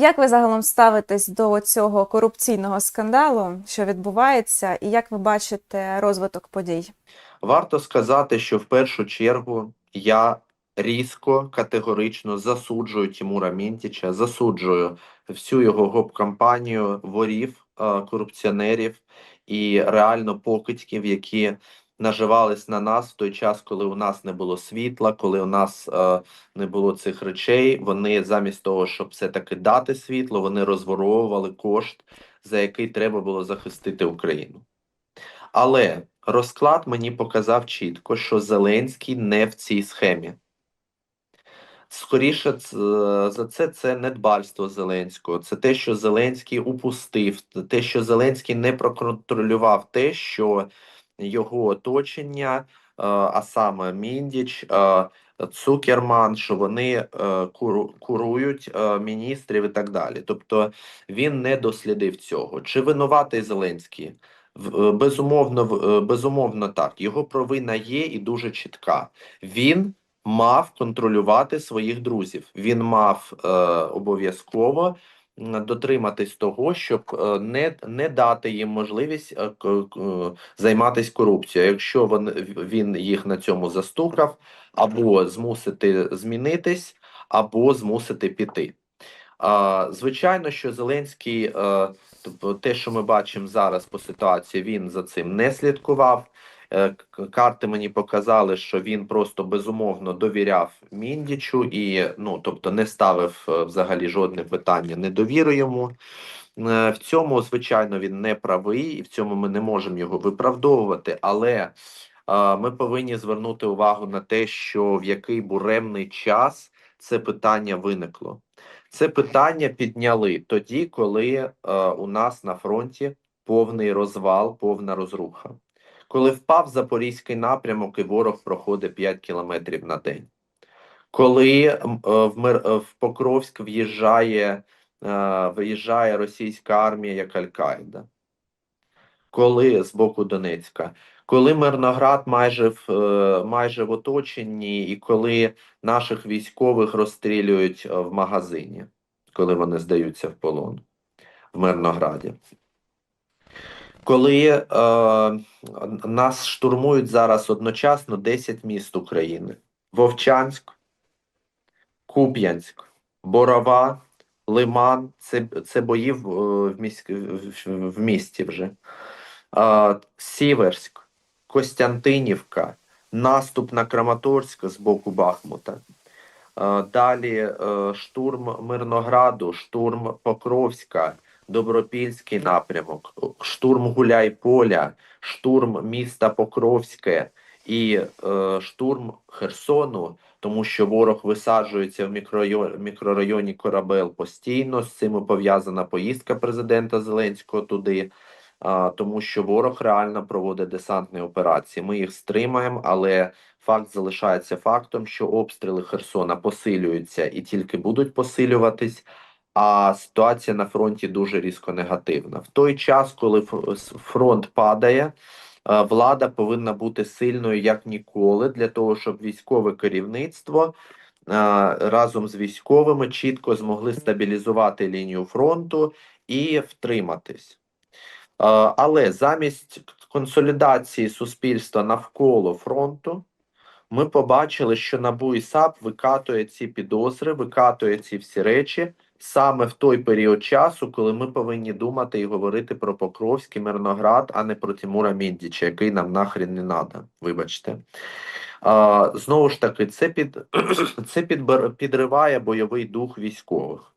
Як ви загалом ставитесь до цього корупційного скандалу, що відбувається, і як ви бачите розвиток подій? Варто сказати, що в першу чергу я різко, категорично засуджую Тимура Мінтіча, засуджую всю його гоп-кампанію ворів, е, корупціонерів і реально покидьків, які наживались на нас в той час, коли у нас не було світла, коли у нас е, не було цих речей. Вони замість того, щоб все-таки дати світло, вони розворовували кошт, за який треба було захистити Україну. Але розклад мені показав чітко, що Зеленський не в цій схемі. Скоріше за це це недбальство Зеленського. Це те, що Зеленський упустив, те, що Зеленський не проконтролював те, що його оточення, е, а саме Міндіч, е, Цукерман, що вони е, курують міністрів і так далі. Тобто він не дослідив цього. Чи винуватий Зеленський? Безумовно, безумовно так. Його провина є і дуже чітка. Він мав контролювати своїх друзів. Він мав е, обов'язково дотриматись того, щоб е, не, не дати їм можливість е, к- займатися корупцією. Якщо він, він їх на цьому застукав, або змусити змінитись, або змусити піти. Звичайно, що Зеленський, е, тобто те, що ми бачимо зараз по ситуації, він за цим не слідкував. Е, Карти мені показали, що він просто безумовно довіряв Міндічу і ну, тобто, не ставив е, взагалі жодне питання недовіри йому. Е, В цьому, звичайно, він не правий, і в цьому ми не можемо його виправдовувати. Але ми повинні звернути увагу на те, що в який буремний час це питання виникло. Це питання підняли тоді, коли у нас на фронті повний розвал, повна розруха. Коли впав Запорізький напрямок, і ворог проходить 5 кілометрів на день. Коли е, в, Мир, е, в Покровськ в'їжджає, е, виїжджає російська армія як Аль-Каїда. Коли з боку Донецька, коли Мирноград майже в майже в оточенні, і коли наших військових розстрілюють в магазині, коли вони здаються в полон в Мирнограді. Коли е, нас штурмують зараз одночасно 10 міст України: Вовчанськ, Куп'янськ, Борова, Лиман це, це бої в, е, в, міськ, в, в місті вже. Е, Сіверськ, Костянтинівка, наступ на Краматорськ з боку Бахмута. Е, Далі е, штурм Мирнограду, штурм Покровська, Добропільський напрямок, штурм Гуляйполя, штурм міста Покровське і е, штурм Херсону, тому що ворог висаджується в мікрорайоні, мікрорайоні Корабел постійно. З цим пов'язана поїздка президента Зеленського туди. А, тому що ворог реально проводить десантні операції. Ми їх стримаємо, але факт залишається фактом, що обстріли Херсона посилюються і тільки будуть посилюватись. А ситуація на фронті дуже різко негативна. В той час, коли фронт падає, е, влада повинна бути сильною як ніколи для того, щоб військове керівництво е, разом з військовими чітко змогли стабілізувати лінію фронту і втриматись. Е, Але замість консолідації суспільства навколо фронту, ми побачили, що НАБУ і САП викатує ці підозри, викатує ці всі речі саме в той період часу, коли ми повинні думати і говорити про Покровський Мирноград, а не про Тимура Міндіча, який нам нахрен не надо. Вибачте. А, знову ж таки, це під це підбер- підриває бойовий дух військових.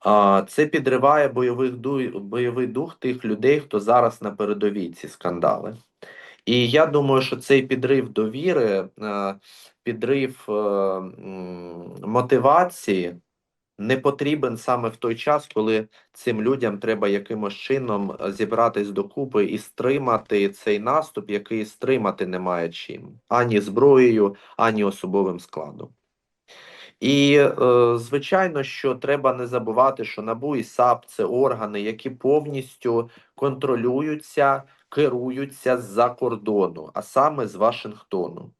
А, Це підриває бойових ду... бойовий дух тих людей, хто зараз на передовій ці скандали. І я думаю, що цей підрив довіри, е, підрив е, мотивації не потрібен саме в той час, коли цим людям треба якимось чином е, зібратись докупи і стримати цей наступ, який стримати немає чим ані зброєю, ані особовим складом. І е, звичайно, що треба не забувати, що НАБУ і САП це органи, які повністю контролюються, керуються з-за кордону, а саме з Вашингтону.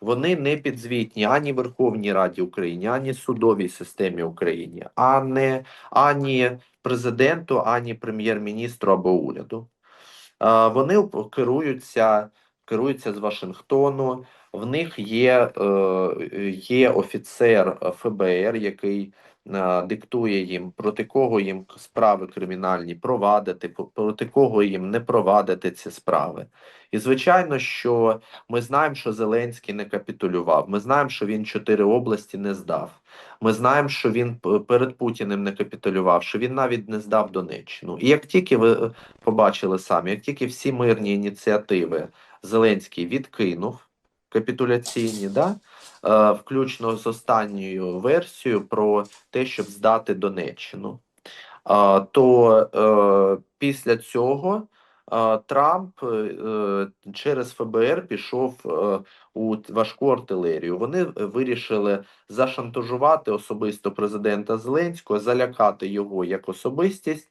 Вони не підзвітні ані Верховній Раді України, ані судовій системі України, а не ані президенту, ані прем'єр-міністру або уряду. Вони керуються, керуються з Вашингтону. В них є, е, є офіцер ФБР, який диктує їм, проти кого їм справи кримінальні провадити, проти кого їм не провадити ці справи. І звичайно, що ми знаємо, що Зеленський не капітулював. Ми знаємо, що він чотири області не здав. Ми знаємо, що він перед Путіним не капітулював, що він навіть не здав Донеччину. І як тільки ви е, побачили самі, як тільки всі мирні ініціативи Зеленський відкинув капітуляційні, да? Е, включно з останньою версією про те, щоб здати Донеччину, е, то е, після цього Трамп через ФБР пішов у важку артилерію. Вони вирішили зашантажувати особисто президента Зеленського, залякати його як особистість,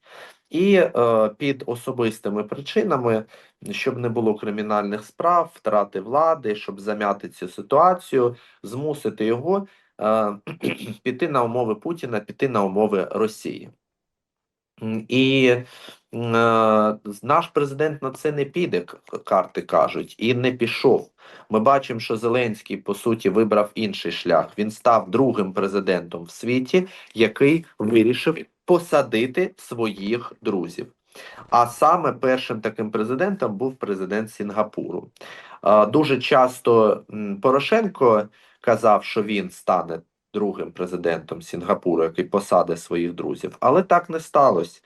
і е, під особистими причинами, щоб не було кримінальних справ, втрати влади, щоб зам'яти цю ситуацію, змусити його е, піти на умови Путіна, піти на умови Росії. І е, наш президент на це не піде, карти кажуть, і не пішов. Ми бачимо, що Зеленський по суті вибрав інший шлях. Він став другим президентом в світі, який вирішив посадити своїх друзів. А саме першим таким президентом був президент Сінгапуру. Е, Дуже часто Порошенко казав, що він стане другим президентом Сінгапуру, який посадить своїх друзів, але так не сталося.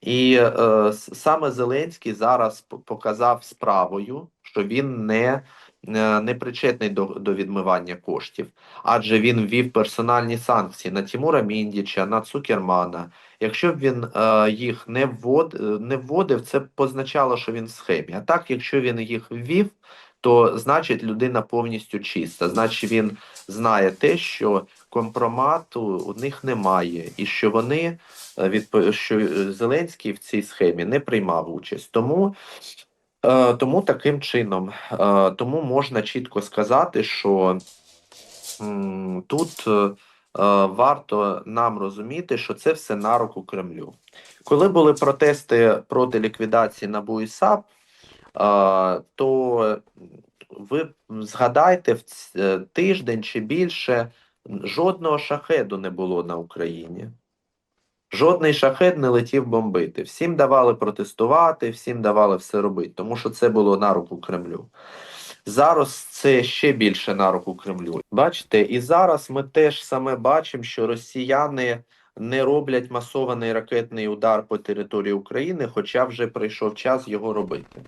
І е, саме Зеленський зараз показав справою, що він не, не, не причетний до, до відмивання коштів, адже він ввів персональні санкції на Тімура Міндіча, на Цукермана. Якщо б він е, їх не, ввод, е, не вводив, це б позначало, що він в схемі. А так, якщо він їх ввів, то значить людина повністю чиста. Значить, він знає те, що компромату у них немає, і що вони е, що е, Зеленський в цій схемі не приймав участь. Тому, е, тому таким чином, тому можна чітко сказати, що тут. Варто нам розуміти, що це все на руку Кремлю. Коли були протести проти ліквідації НАБУ і САП, то ви згадайте в е, тиждень чи більше жодного шахеду не було на Україні. Жодний шахет не летів бомбити. Всім давали протестувати, всім давали все робити, тому що це було на руку Кремлю. Зараз це ще більше на руку Кремлю. Бачите, і зараз ми теж саме бачимо, що росіяни не роблять масований ракетний удар по території України, хоча вже прийшов час його робити.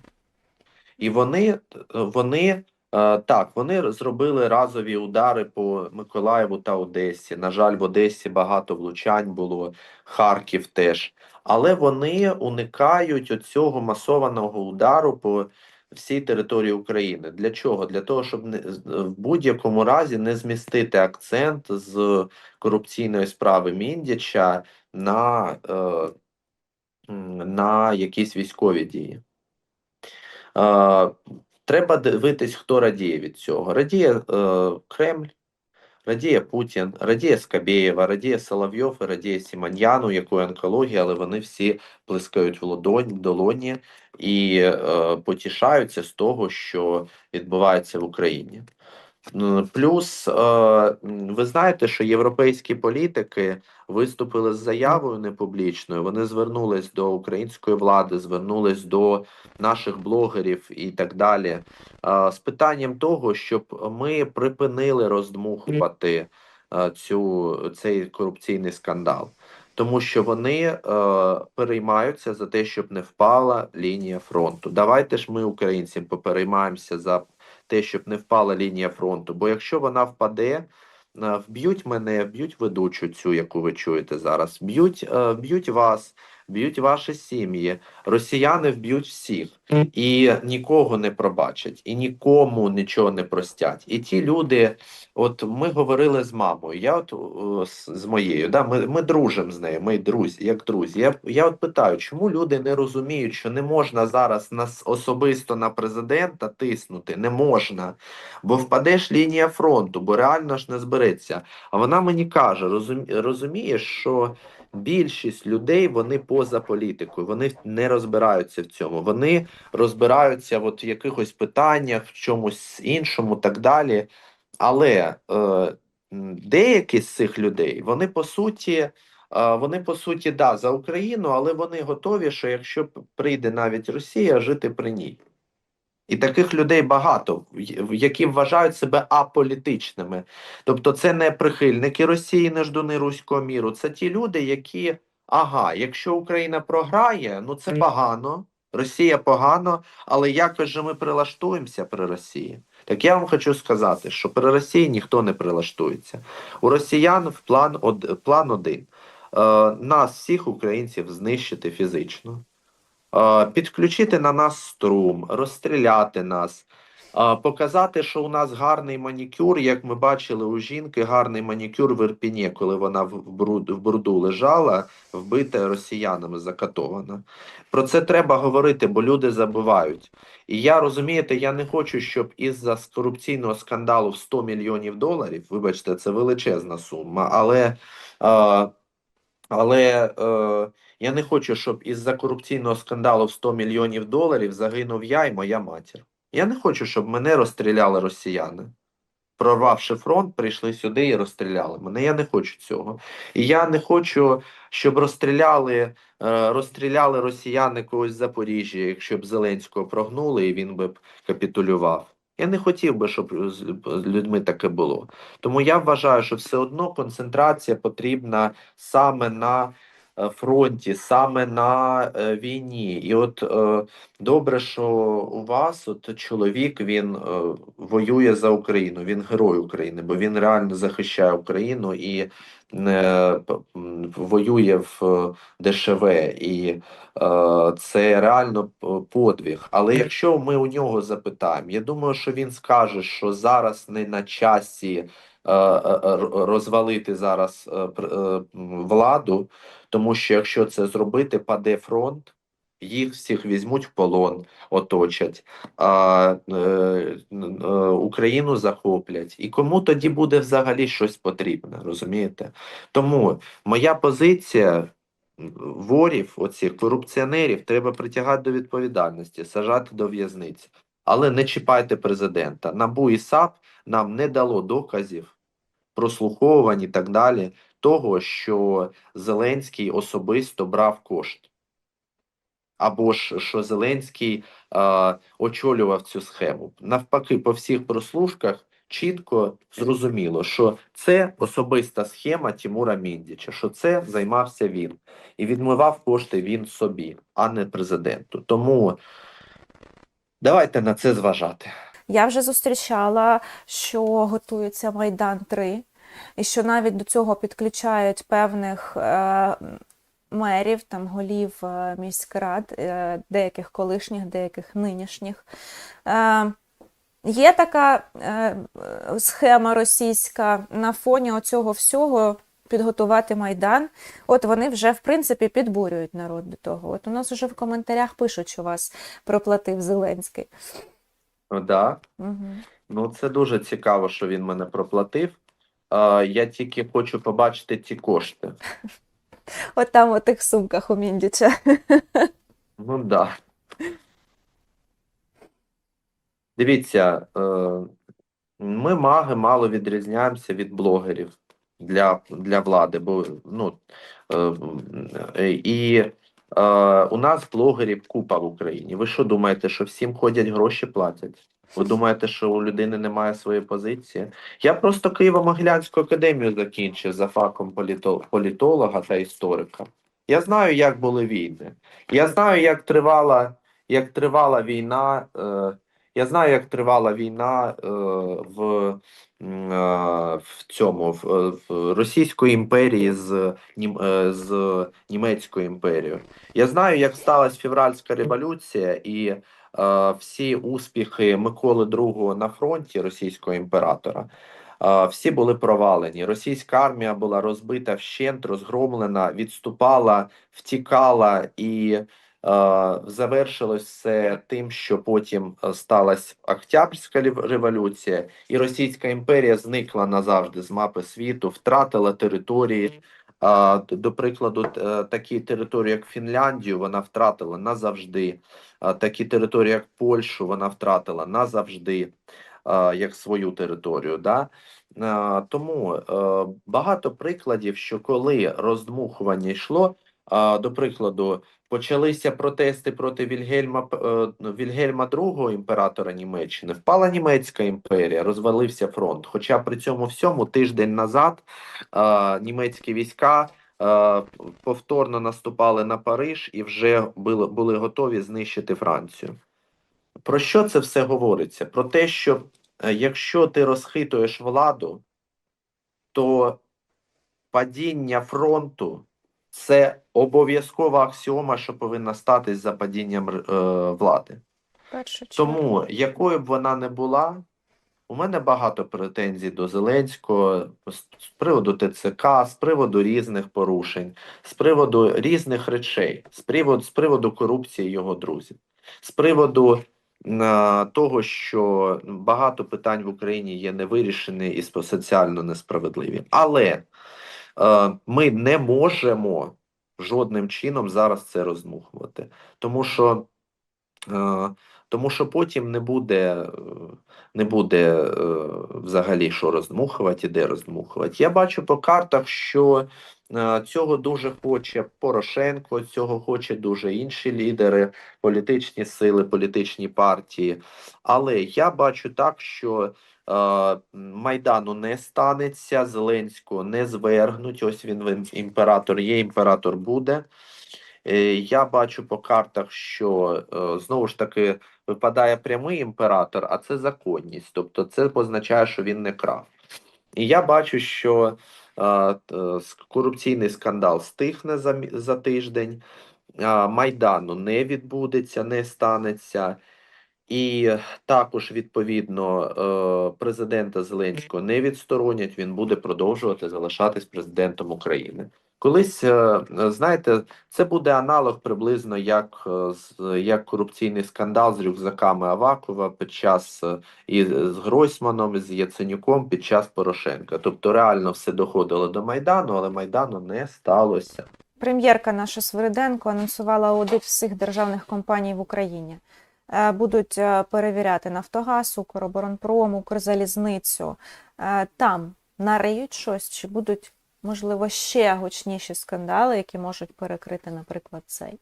І вони, вони е, так, вони зробили разові удари по Миколаєву та Одесі. На жаль, в Одесі багато влучань було, Харків теж. Але вони уникають оцього масованого удару по всій території України. Для чого? Для того, щоб не, в будь-якому разі не змістити акцент з корупційної справи Міндіча на, е, на якісь військові дії. Треба дивитись, хто радіє від цього. Радіє е, Кремль, радіє Путін, радіє Скабєєва, радіє Соловйов і радіє Сіманьян, у якої онкологія, але вони всі плескають в лодонь, долоні і е, потішаються з того, що відбувається в Україні. Плюс, ви знаєте, що європейські політики виступили з заявою непублічною. Вони звернулись до української влади, звернулись до наших блогерів і так далі, з питанням того, щоб ми припинили роздмухувати цю, цей корупційний скандал. Тому що вони переймаються за те, щоб не впала лінія фронту. Давайте ж ми, українці, попереймаємося за те, щоб не впала лінія фронту. Бо якщо вона впаде, е, вб'ють мене, вб'ють ведучу цю, яку ви чуєте зараз, б'ють, е, б'ють вас, б'ють ваші сім'ї, росіяни вб'ють всіх і нікого не пробачать, і нікому нічого не простять. І ті люди, от ми говорили з мамою, я от з, з моєю, да, ми, ми дружимо з нею, ми друзі, як друзі. Я, я от питаю, чому люди не розуміють, що не можна зараз нас особисто на президента тиснути, не можна, бо впадеш лінія фронту, бо реально ж не збереться. А вона мені каже: розумієш, що більшість людей вони поза політикою, вони не розбираються в цьому. Вони розбираються от в якихось питаннях, в чомусь іншому, так далі. Але е, деякі з цих людей, вони по суті, е, вони по суті, да, за Україну, але вони готові, що якщо прийде навіть Росія, жити при ній. І таких людей багато, які вважають себе аполітичними. Тобто це не прихильники Росії, не ждуни руського міру. Це ті люди, які, ага, якщо Україна програє, ну це погано, Росія погано, але якось же ми прилаштуємося при Росії. Так я вам хочу сказати, що при Росії ніхто не прилаштується. У росіян в план, од, план один: е, нас, всіх українців, знищити фізично, підключити на нас струм, розстріляти нас, показати, що у нас гарний манікюр, як ми бачили у жінки, гарний манікюр в Ірпіні, коли вона в, бруду лежала, вбита росіянами, закатована. Про це треба говорити, бо люди забувають. І я розумієте, я не хочу, щоб із-за корупційного скандалу в 100 мільйонів доларів, вибачте, це величезна сума, але, але е, я не хочу, щоб із-за корупційного скандалу в 100 мільйонів доларів загинув я і моя матір. Я не хочу, щоб мене розстріляли росіяни. Прорвавши фронт, прийшли сюди і розстріляли мене. Я не хочу цього. І я не хочу, щоб розстріляли, е, розстріляли росіяни когось з Запоріжжя, якщо б Зеленського прогнули і він би капітулював. Я не хотів би, щоб з людьми таке було. Тому я вважаю, що все одно концентрація потрібна саме на е, фронті, саме на е, війні. І от е, добре, що у вас от чоловік він воює за Україну, він герой України, бо він реально захищає Україну і воює в е, ДШВ, і е, це реально подвиг. Але якщо ми у нього запитаємо, я думаю, що він скаже, що зараз не на часі е, розвалити зараз владу, тому що якщо це зробити, паде фронт. Їх всіх візьмуть в полон, оточать, а, е, е, Україну захоплять. І кому тоді буде взагалі щось потрібне, розумієте? Тому моя позиція ворів, оцих корупціонерів, треба притягати до відповідальності, сажати до в'язниці. Але не чіпайте президента. НАБУ і САП нам не дало доказів, прослуховувань і так далі, того, що Зеленський особисто брав кошти. Або ж що Зеленський е, очолював цю схему. Навпаки, по всіх прослушках чітко зрозуміло, що це особиста схема Тимура Міндіча, що це займався він і відмивав кошти він собі, а не президенту. Тому давайте на це зважати. Я вже зустрічала, що готується Майдан 3, і що навіть до цього підключають певних е, мерів, там голів е, міськрад, е, деяких колишніх, деяких нинішніх. Е, є така схема російська на фоні оцього всього. Підготувати майдан, от вони вже в принципі підбурюють народ до того. От у нас вже в коментарях пишуть, що вас проплатив Зеленський. Ну, Да. Угу. Ну, це дуже цікаво, що він мене проплатив. Е, я тільки хочу побачити ті кошти. От там у тих сумках у Міндіча. Ну да. Дивіться, е, ми маги мало відрізняємося від блогерів для, для влади, бо ну е, і е, у нас блогерів купа в Україні. Ви що думаєте, що всім ходять гроші платять? Ви думаєте, що у людини немає своєї позиції? Я просто Києво-Могилянську академію закінчив за факом політо- політолога та історика. Я знаю, як були війни. Я знаю, як тривала, як тривала війна, е, Я знаю, як тривала війна е, в, е, в цьому в, в Російської імперії з, з Німецькою імперією. Я знаю, як сталася февральська революція і всі успіхи Миколи II на фронті російського імператора. е, Всі були провалені. Російська армія була розбита вщент, розгромлена, відступала, втікала і е, завершилось все тим, що потім е, сталася Октябрьська рев- революція, і Російська імперія зникла назавжди з мапи світу, втратила території. Д- до прикладу, е, такі території, як Фінляндію, вона втратила назавжди. Такі території, як Польщу, вона втратила назавжди, як свою територію. Да? Тому е, багато прикладів, що коли роздмухування йшло, до прикладу, почалися протести проти Вільгельма, е, ну, Вільгельма II, імператора Німеччини, впала німецька імперія, розвалився фронт. Хоча при цьому всьому тиждень назад німецькі війська повторно наступали на Париж і вже були, були готові знищити Францію. Про що це все говориться? Про те, що е, якщо ти розхитуєш владу, то падіння фронту це обов'язкова аксіома, що повинна статись за падінням е, влади. Тому, якою б вона не була, у мене багато претензій до Зеленського з, приводу ТЦК, з приводу різних порушень, з приводу різних речей, з приводу, з приводу корупції його друзів, з приводу е, того, що багато питань в Україні є невирішені і соціально несправедливі. Але е, ми не можемо жодним чином зараз це роздмухувати, тому що. Е, тому що потім не буде, не буде е, взагалі що роздмухувати і де роздмухувати. Я бачу по картах, що е, цього дуже хоче Порошенко, цього хоче дуже інші лідери, політичні сили, політичні партії. Але я бачу так, що Майдану не станеться, Зеленського не звергнуть. Ось він імператор є, імператор буде. Е, Я бачу по картах, що е, знову ж таки випадає прямий імператор, а це законність. Тобто це означає, що він не крав. І я бачу, що е, корупційний скандал стихне за, за тиждень, Майдану не відбудеться, не станеться. І також, відповідно, е, президента Зеленського не відсторонять, він буде продовжувати залишатись президентом України. Колись, е, знаєте, це буде аналог приблизно як, е, як корупційний скандал з рюкзаками Авакова під час і з Гройсманом, і з Яценюком під час Порошенка. Тобто реально все доходило до Майдану, але Майдану не сталося. Прем'єрка наша Свириденко анонсувала аудит всіх державних компаній в Україні. Е, Будуть е, перевіряти Нафтогаз, Укроборонпром, Укрзалізницю. Е, Там нариють щось, чи будуть, можливо, ще гучніші скандали, які можуть перекрити, наприклад, цей.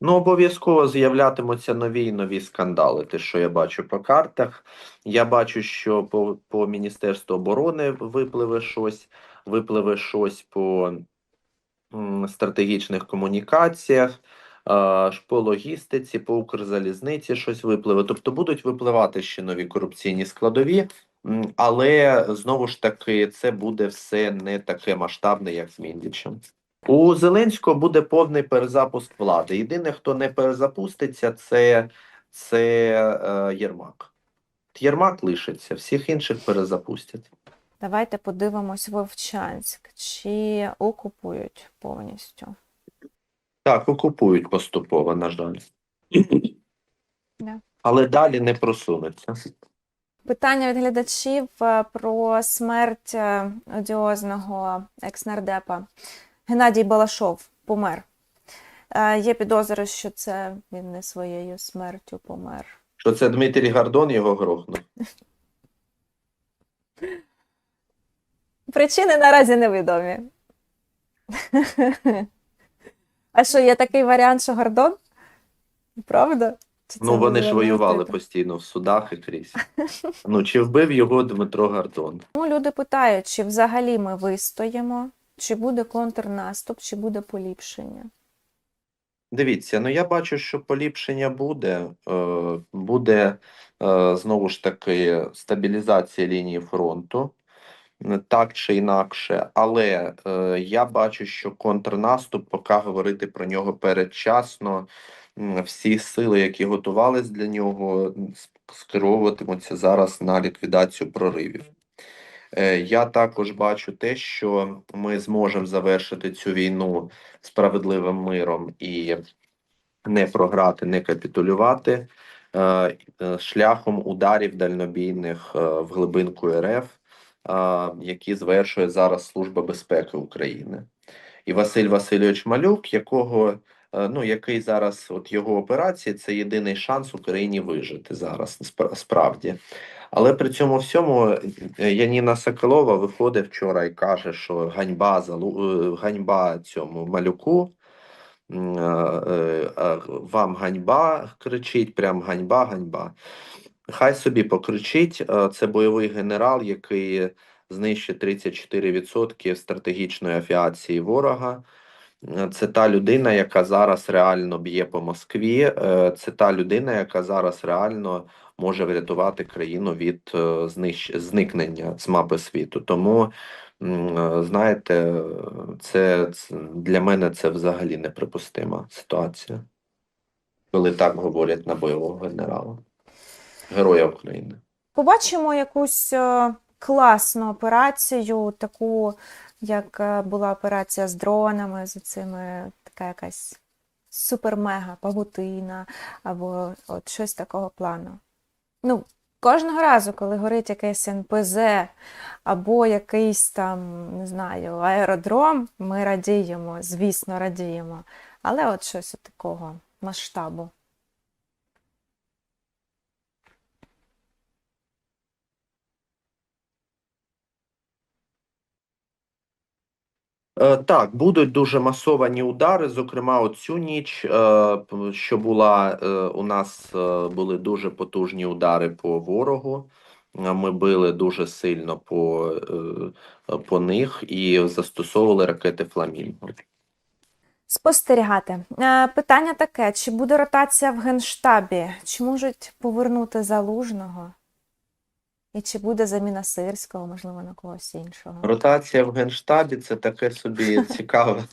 Ну, обов'язково з'являтимуться нові і нові скандали. Те, що я бачу по картах. Я бачу, що по, по Міністерству оборони випливе щось, випливе щось по м, стратегічних комунікаціях, по логістиці, по Укрзалізниці щось випливе. Тобто будуть випливати ще нові корупційні складові. Але знову ж таки, це буде все не таке масштабне, як з Міндічем. У Зеленського буде повний перезапуск влади. Єдине, хто не перезапуститься, це, це е, Єрмак. Єрмак лишиться, всіх інших перезапустять. Давайте подивимось Вовчанськ. Чи окупують повністю? Так, окупують поступово, на жаль. Да. Але далі не просунуться. Питання від глядачів е, про смерть е, одіозного екснардепа. Геннадій Балашов помер. Е, Є підозри, що це він не своєю смертю помер. Що це Дмитрій Гордон його грохнув? Причини наразі невідомі. А що, є такий варіант, що Гордон? Правда? Чи це Ну, вони ж було воювали мотив? постійно в судах і крізь. Ну, чи вбив його Дмитро Гордон? Тому люди питають, чи взагалі ми вистоїмо, чи буде контрнаступ, чи буде поліпшення. Дивіться, ну я бачу, що поліпшення буде. Е, Буде е, знову ж таки стабілізація лінії фронту, так чи інакше. Але е, я бачу, що контрнаступ, поки говорити про нього передчасно, всі сили, які готувались для нього, скеровуватимуться зараз на ліквідацію проривів. Е, Я також бачу те, що ми зможемо завершити цю війну справедливим миром і не програти, не капітулювати е, е, шляхом ударів дальнобійних в глибинку РФ, які звершує зараз Служба безпеки України. І Василь Васильович Малюк, якого е, ну який зараз, от його операції, це єдиний шанс Україні вижити зараз, спра- справді. Але при цьому всьому е, Яніна Соколова виходить вчора і каже, що ганьба е, ганьба цьому малюку. Вам ганьба кричить, прям ганьба, ганьба. Хай собі покричить. е, Це бойовий генерал, який знищить 34% стратегічної авіації ворога. Е, Це та людина, яка зараз реально б'є по Москві. е, Це та людина, яка зараз реально може врятувати країну від знищ... зникнення з мапи світу. Тому, знаєте, це для мене це взагалі неприпустима ситуація, коли так говорять на бойового генерала, героя України. Побачимо якусь е, класну операцію, таку, як е, була операція з дронами, з цими така якась супер-мега павутина, або от щось такого плану. Ну, кожного разу, коли горить якесь НПЗ або якийсь там, не знаю, аеродром, ми радіємо, звісно, радіємо. Але от щось от такого масштабу. Так, будуть дуже масовані удари. Зокрема, оцю ніч, е, що була е, у нас е, були дуже потужні удари по ворогу. Е, Ми били дуже сильно по, е, по них і застосовували ракети Фламінго. Спостерігати. Е, Питання таке: чи буде ротація в Генштабі? Чи можуть повернути залужного? І чи буде заміна Сирського, можливо, на когось іншого? Ротація в Генштабі це таке собі цікаве.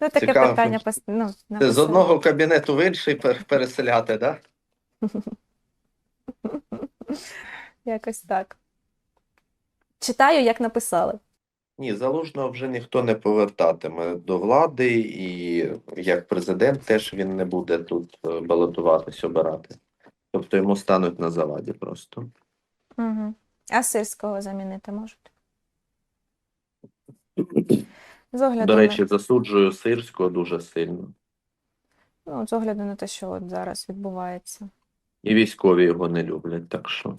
Ну, таке питання пос- ну, Це з написано. одного кабінету в інший пер- переселяти, да? Якось так. Читаю, як написали. Ні, залужного вже ніхто не повертатиме до влади, і як президент теж він не буде тут е, балотуватись, обирати. Тобто йому стануть на заваді просто. Угу. А Сирського замінити можуть? З огляду, До на, речі, засуджую Сирського дуже сильно. ну, з огляду на те, що от зараз відбувається. І військові його не люблять, так що.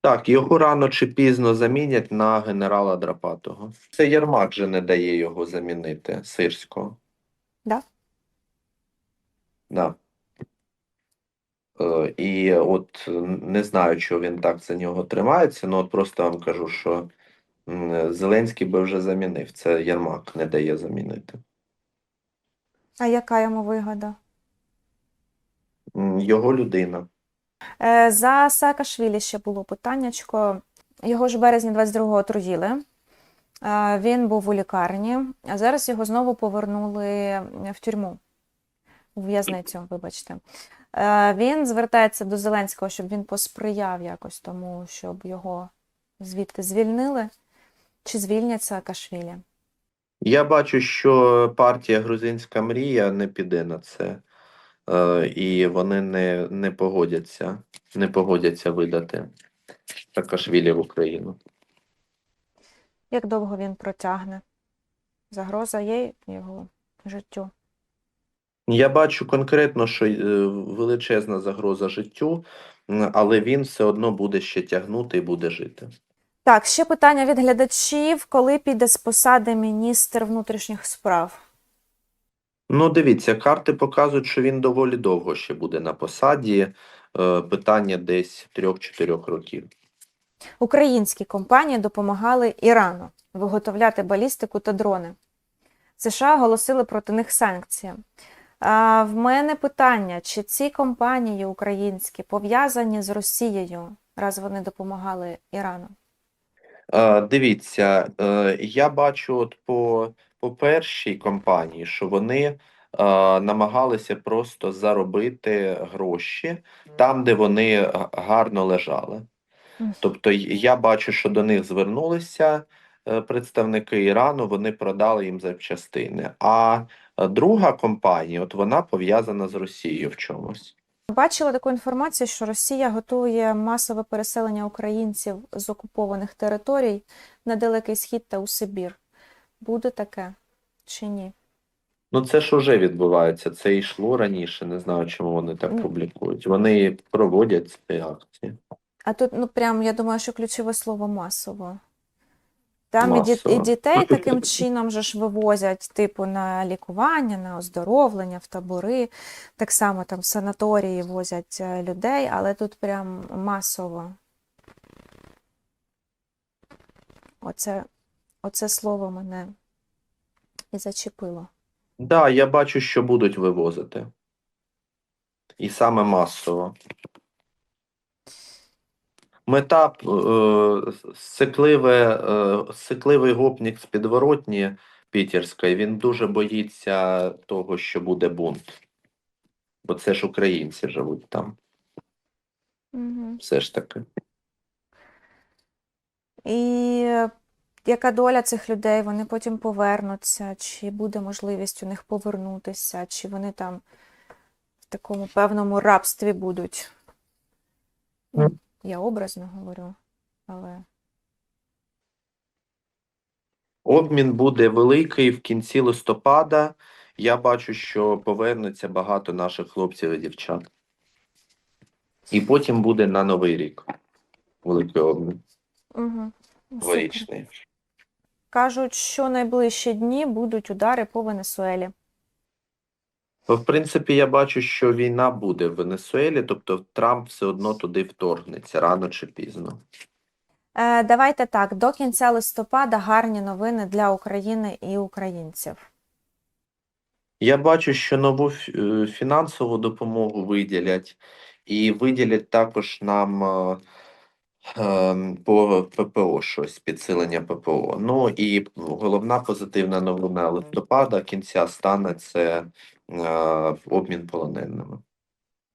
Так, його рано чи пізно замінять на генерала Драпатого. Це Єрмак же не дає його замінити, Сирського. Да? Да. Е, І от е, не знаю, що він так за нього тримається, ну от просто вам кажу, що Зеленський би вже замінив. Це Єрмак не дає замінити. А яка йому вигода? Його людина. Е, За Саакашвілі ще було питаннячко. Його ж в березні 22-го отруїли. Е, Він був у лікарні, а зараз його знову повернули в тюрму, у в'язницю, вибачте. Е, Він звертається до Зеленського, щоб він посприяв якось тому, щоб його звідти звільнили. Чи звільнять Саакашвілі? Я бачу, що партія Грузинська мрія не піде на це, е, і вони не, не погодяться, не погодяться видати Саакашвілі в Україну. Як довго він протягне? Загроза є його життю. Я бачу конкретно, що е, величезна загроза життю, але він все одно буде ще тягнути і буде жити. Так, ще питання від глядачів. Коли піде з посади міністр внутрішніх справ? Ну, дивіться, карти показують, що він доволі довго ще буде на посаді. Е, Питання десь 3-4 років. Українські компанії допомагали Ірану виготовляти балістику та дрони. США оголосили проти них санкції. В мене питання: чи ці компанії українські пов'язані з Росією, раз вони допомагали Ірану? Дивіться, е, я бачу от по, по першій компанії, що вони е, намагалися просто заробити гроші там, де вони гарно лежали. Тобто я бачу, що до них звернулися представники Ірану, вони продали їм запчастини. А е, друга компанія, от вона пов'язана з Росією в чомусь. Бачила таку інформацію, що Росія готує масове переселення українців з окупованих територій на Далекий Схід та у Сибір. Буде таке чи ні? Ну, це ж уже відбувається. Це йшло раніше. Не знаю, чому вони так публікують. Вони проводять ці акції. А тут, ну прям я думаю, що ключове слово масово. Там і, ді- і дітей таким чином же ж вивозять, типу, на лікування, на оздоровлення, в табори. Так само там в санаторії возять е, людей, але тут прям масово. Оце, оце слово мене і зачепило. Да, я бачу, що будуть вивозити. І саме масово. Мета е, сикливе, е, сикливий гопнік з підворотні Пітерської, він дуже боїться того, що буде бунт. Бо це ж українці живуть там, Угу. все ж таки. І е, яка доля цих людей? Вони потім повернуться, чи буде можливість у них повернутися, чи вони там в такому певному рабстві будуть? Я образно говорю, але Обмін буде великий в кінці листопада. Я бачу, що повернеться багато наших хлопців і дівчат. І потім буде на Новий рік. Великий обмін. угу. Дворічний. Кажуть, що найближчі дні будуть удари по Венесуелі. В принципі, я бачу, що війна буде в Венесуелі, тобто Трамп все одно туди вторгнеться рано чи пізно. Е, давайте так, до кінця листопада гарні новини для України і українців. Я бачу, що нову е, фінансову допомогу виділять, і виділять також нам е, по ППО щось, підсилення ППО. Ну і головна позитивна новина листопада кінця стане це е, обмін полоненими.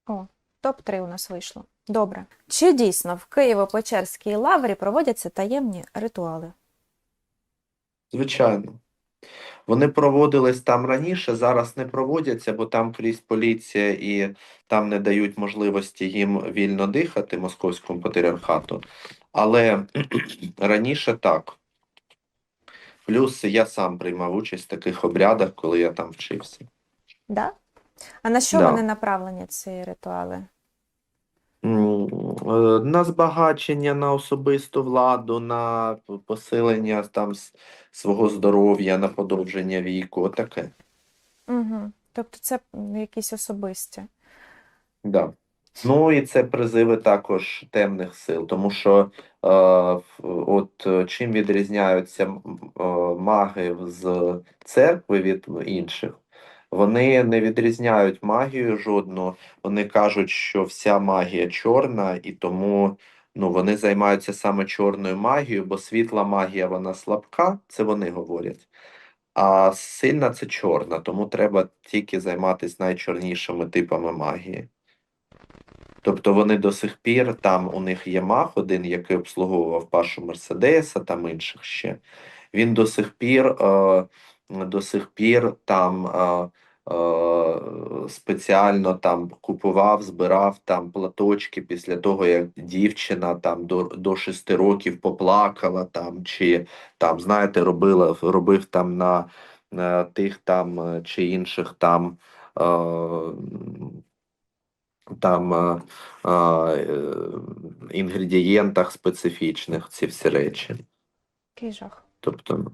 О, топ-3 у нас вийшло. Добре. Чи дійсно в Києво-Печерській лаврі проводяться таємні ритуали? Звичайно. Вони проводились там раніше, зараз не проводяться, бо там крізь поліція і там не дають можливості їм вільно дихати московському патріархату. Але раніше так. Плюс я сам приймав участь в таких обрядах, коли я там вчився. Да? А на що Да. вони направлені, ці ритуали? Е, На збагачення, на особисту владу, на посилення там свого здоров'я, на подовження віку, отаке. Угу. Тобто це якісь особисті. Да. Ну і це призиви також темних сил, тому що е, от чим відрізняються е, маги з церкви від інших, вони не відрізняють магію жодну, вони кажуть, що вся магія чорна, і тому ну, вони займаються саме чорною магією, бо світла магія вона слабка, це вони говорять. А сильна це чорна, тому треба тільки займатися найчорнішими типами магії. Тобто вони до сих пір, там у них є маг один, який обслуговував Пашу Мерседеса, там інших ще. Він до сих пір, е, до сих пір там е, спеціально там купував, збирав там платочки після того, як дівчина там до, до 6 років поплакала там, чи там, знаєте, робила, робив там на, на тих там е, чи інших там. Е, там е, е, інгредієнтах специфічних ці всі речі. Який жах. Тобто,